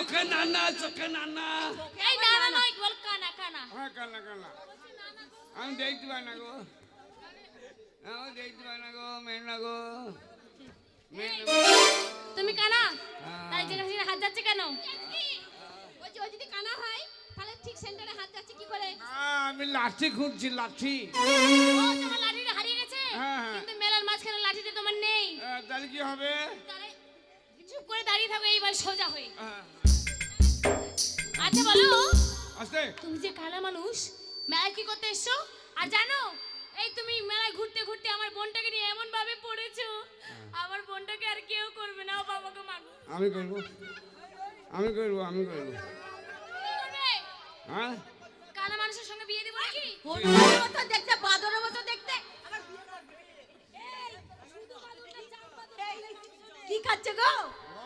চোখে নানা চোখে নানা এই নানা নয় বল কানা কানা হ্যাঁ কান্না কান্না আমি দেখতে পাই না গো আমি দেখতে পাই না গো মেন গো মেন না গো। তুমি কানা? হ্যাঁ। তাই যে কাছে হাত যাচ্ছে কেন? বলছি ও যদি কানা হয় তাহলে ঠিক সেন্টারে হাত যাচ্ছে কি করে? আমি লাঠি খুঁজছি লাঠি। ও তোমার লাঠিটা হারিয়ে গেছে? হ্যাঁ, হ্যাঁ। কিন্তু মেলার মাঝখানে লাঠিটা তোমার নেই। তাহলে কি হবে? চুপ করে দাঁড়িয়ে থাকো এইবার সোজা হয়ে। আচ্ছা বলো। আস্তে। তুমি যে কানা মানুষ মেলায় কি করতে এসছো? আর জানো এই তুমি মেলায় ঘুরতে ঘুরতে আমার বোনটাকে নিয়ে এমন ভাবে পড়েছো। আমার বোনটাকে আর কেউ করবে না ও বাবাকে মাগো আমি করব। আমি করব আমি করব। হ্যাঁ? কানা মানুষের সঙ্গে বিয়ে দেবো নাকি? হনুমানের মতো দেখতে বাদরের মতো দেখতে। কি খাচ্ছে গো?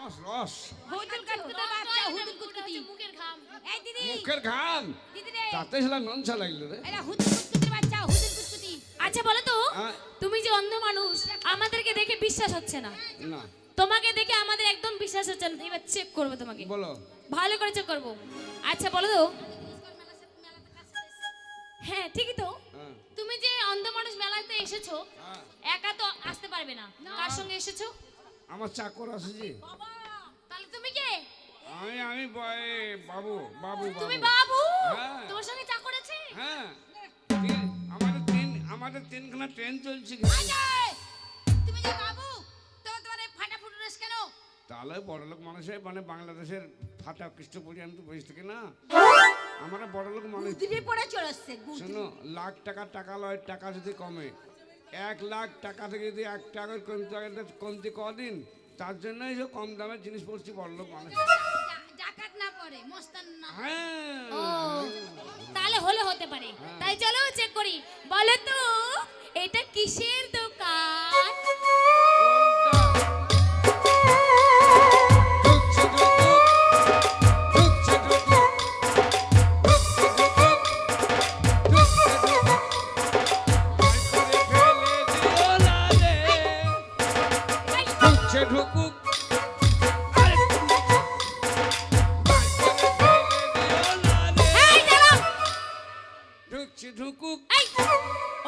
রস রস হুদুল কাটতে বাচ্চা হুদুল কুতকুতি মুখের ঘাম এই দিদি মুখের ঘাম দিদি রে তাতে সেটা ননসা লাগল রে এরা হুদুল কুতকুতির বাচ্চা হুদুল কুতকুতি আচ্ছা বলো তো হ্যাঁ। তুমি যে অন্ধ মানুষ আমাদেরকে দেখে বিশ্বাস হচ্ছে না না তোমাকে দেখে আমাদের একদম বিশ্বাস হচ্ছে না এবার চেক করব তোমাকে বলো ভালো করে চেক করব আচ্ছা বলো তো হ্যাঁ ঠিকই তো তুমি যে অন্ধ মানুষ মেলাতে এসেছ একা তো আসতে পারবে না কার সঙ্গে এসেছ আমার চাকর তুমি কে আমি আমি বাবু বাবু তুমি বাবু। হ্যাঁ। তোমার সঙ্গে চা করেছে? হ্যাঁ। আমাদের তিন আমাদের তিনখানা ট্রেন চলছে তুমি যে বাবু তো তোমার এই ফাটা ফুটো ড্রেস কেন? তাহলে বড়লোক মানুষের মানে বাংলাদেশের ফাটা খ্রিস্টপুরি আমি তো বসে থাকি না? আমরা বড়লোক মানুষ গুদরি পরে চলে আসছে শোনো লাখ টাকা টাকা লয় টাকা যদি কমে এক লাখ টাকা থেকে যদি এক টাকার কমতে কমতে কদিন তার জন্যই যে কম দামের জিনিস পড়ছি বলল মানুষ না পড়ে মস্তান না। হ্যাঁ। তাহলে হলে হতে পারে। তাই চলো চেক করি। বলো তো এটা কিসের দোকান? ঢুকুক। ঢুকছে ঢুকুক।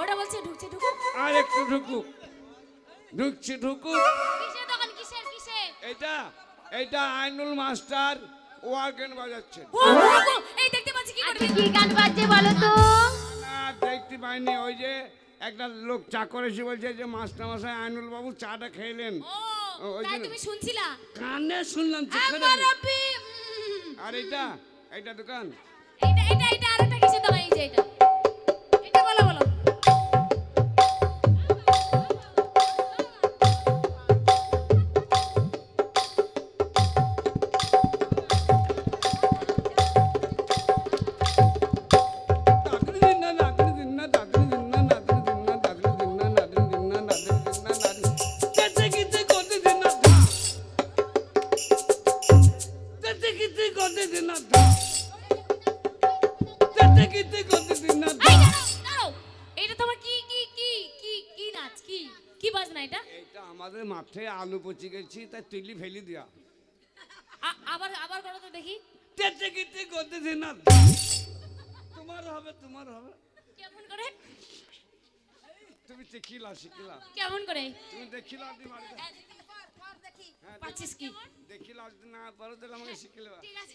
ওটা বলছে ঢুকছে ঢুকুক। আর একটু ঢুকুক। ঢুকছে ঢুকুক। কিসের দোকান কিসের কিসের? এটা এটা আইনুল মাস্টার ওয়ার্গেন বাজাচ্ছে। এই দেখতে পাচ্ছি কি করবে? কি গান বাজছে বলো তো? না দেখতে পাইনি ওই যে একটা লোক চা করে এসে বলছে যে মাস্টার মশাই আইনুল বাবু চাটা খেলেন ও তাই জন্য- তুমি শুনছিলা? কানে শুনলাম আমার আর এটা এটা দোকান? এটা এটা এটা আরেকটা কিছু দোকান? এই যে এটা মাঠে আলু পচি গেছি তাই তুলি ফেলি দিয়া। আ- আবার আবার করো তো দেখি। তেতে কিতে করতে দিন না। তোমার হবে তোমার হবে। কেমন করে? তুমি দেখিলা শিখিলা। কেমন করে? তুমি দেখিলা দি। মারি হ্যাঁ, পাচ্ছিস কি? দেখিলা যদি না পারো তাহলে আমাকে শিখিলে ঠিক আছে।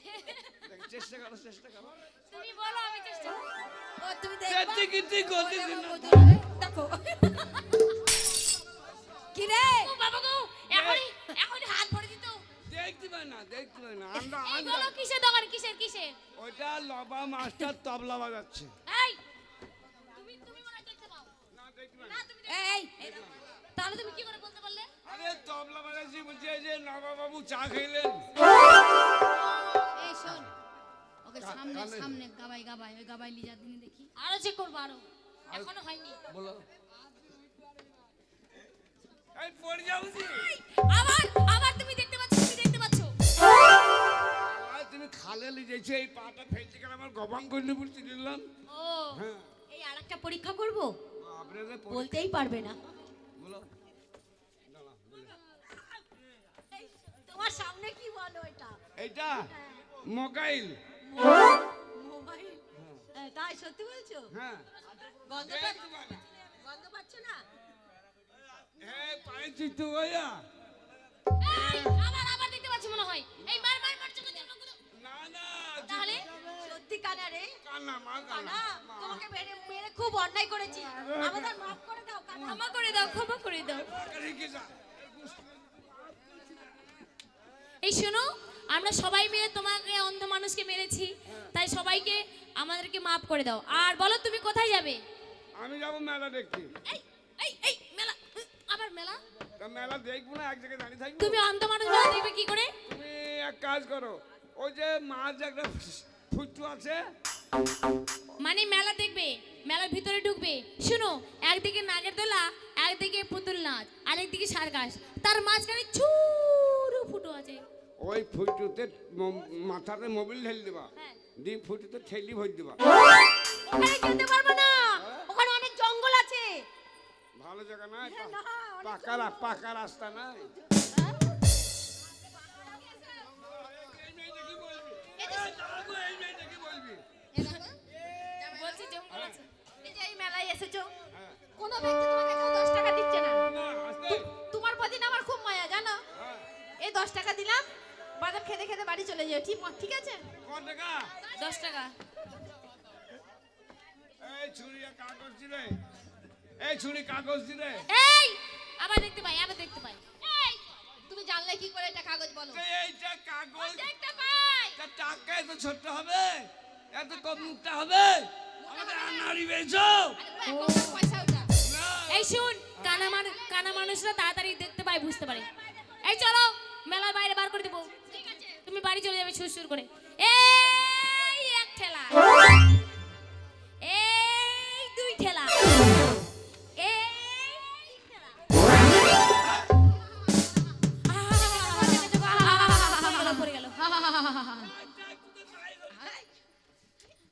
দেখ, চেষ্টা করো চেষ্টা করো। তুমি বলো আমি চেষ্টা ও তুমি দেখবা? তেতে কিতে দিন না। দেখো। কি রে ও বাবা দেখতে পাই না আমরা এই বলো কিসের দোকান কিসের কিসের? ওইটা লবা মাস্টার তবলা বাজাচ্ছে এই তুমি তুমি মনে দেখতে পাও। না দেখতে না। না তুমি এই তাহলে তুমি কি করে বলতে পারলে? আরে তবলা বাজাচ্ছি বলছে এই যে নবাবু চা খাইলেন এই শোন ওকে সামনে সামনে গাবাই গাবাই ওই গাবাই লিজা দিনে দেখি। আরও চেক করব আরও। এখনও হয়নি। বলো। এই পড়ে যাও আবার আবার পাটা ফেলতে গেলে আমার গবাং করলে বলছি দিলাম ও হ্যাঁ। এই আরেকটা পরীক্ষা করব? আপনাদের বলতেই পারবে না। বলো। তোমার সামনে কি বলো এটা? এইটা? মোকাইল মোবাইল। হ্যাঁ, তাই সত্যি বলছো? হ্যাঁ। গন্ধ পাচ্ছ না? এই পায়ে চিত্ত হইয়া কান্না মা কান্না তোমাকে মেরে মেরে খুব অন্যায় করেছি। আমাদের মাফ করে দাও ক্ষমা করে দাও ক্ষমা করে দাও। এই শোনো আমরা সবাই মিলে তোমাকে অন্ধ মানুষকে মেরেছি তাই সবাইকে আমাদেরকে মাফ করে দাও। আর বলো তুমি কোথায় যাবে? আমি যাব মেলা দেখতে। এই এই এই মেলা আবার মেলা? মেলা দেখব না এক জায়গায় দাঁড়িয়ে থাকব। তুমি অন্ধ মানুষ মেলা দেখবে কি করে? তুমি এক কাজ করো ওই যে মাছ একটা ফুটু আছে মানে মেলা দেখবে মেলার ভিতরে ঢুকবে। শুনো একদিকে নাগের দোলা একদিকে পুতুল নাচ আরেকদিকে সার্কাস। তার মাঝখানে ছুরু ফুটো আছে। ওই ফুটুতে মাথাতে মোবিল ঢেলে দেবা। হ্যাঁ। দিয়ে ফুটুতে ঠেলি ভর দেবা। ওখানে যেতে পারব না। ওখানে অনেক জঙ্গল আছে। ভালো জায়গা হ্যাঁ, না, অনেক পাকা পাকা রাস্তা নাই? দশ টাকা দিলাম। বাদাম খেতে খেতে বাড়ি চলে যাও। ঠিক ঠিক আছে? দশ টাকা। এই ছুরি কাগজ দিলে। এই ছুরি কাগজ দিলে। এই! আবার দেখতে পাই আবার দেখতে পাই। এই! তুমি জানলে কি করে এটা কাগজ বলো? এইটা কাগজ। দেখতে পাই। তা টাকা এত ছোট্ট হবে? এত কম মুখটা হবে? আমাদের আনাড়ি এই শুন কানা মানুষ কানা মানুষরা তাড়াতাড়ি দেখতে পায় বুঝতে পারে। এই চলো মেলার বাইরে বার করে দেবো তুমি বাড়ি চলে যাবে সুর করে এই এক ঠেলা।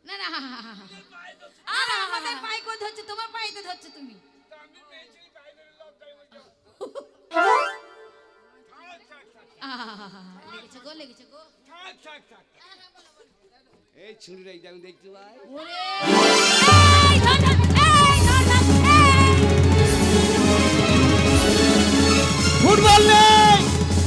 না না ধরছো তোমার পায়ে ধরছো তুমি লেগেছে গো লেগেছে গো। থাক, থাক, থাক। এই ছুরিটাই দেখতে পাই।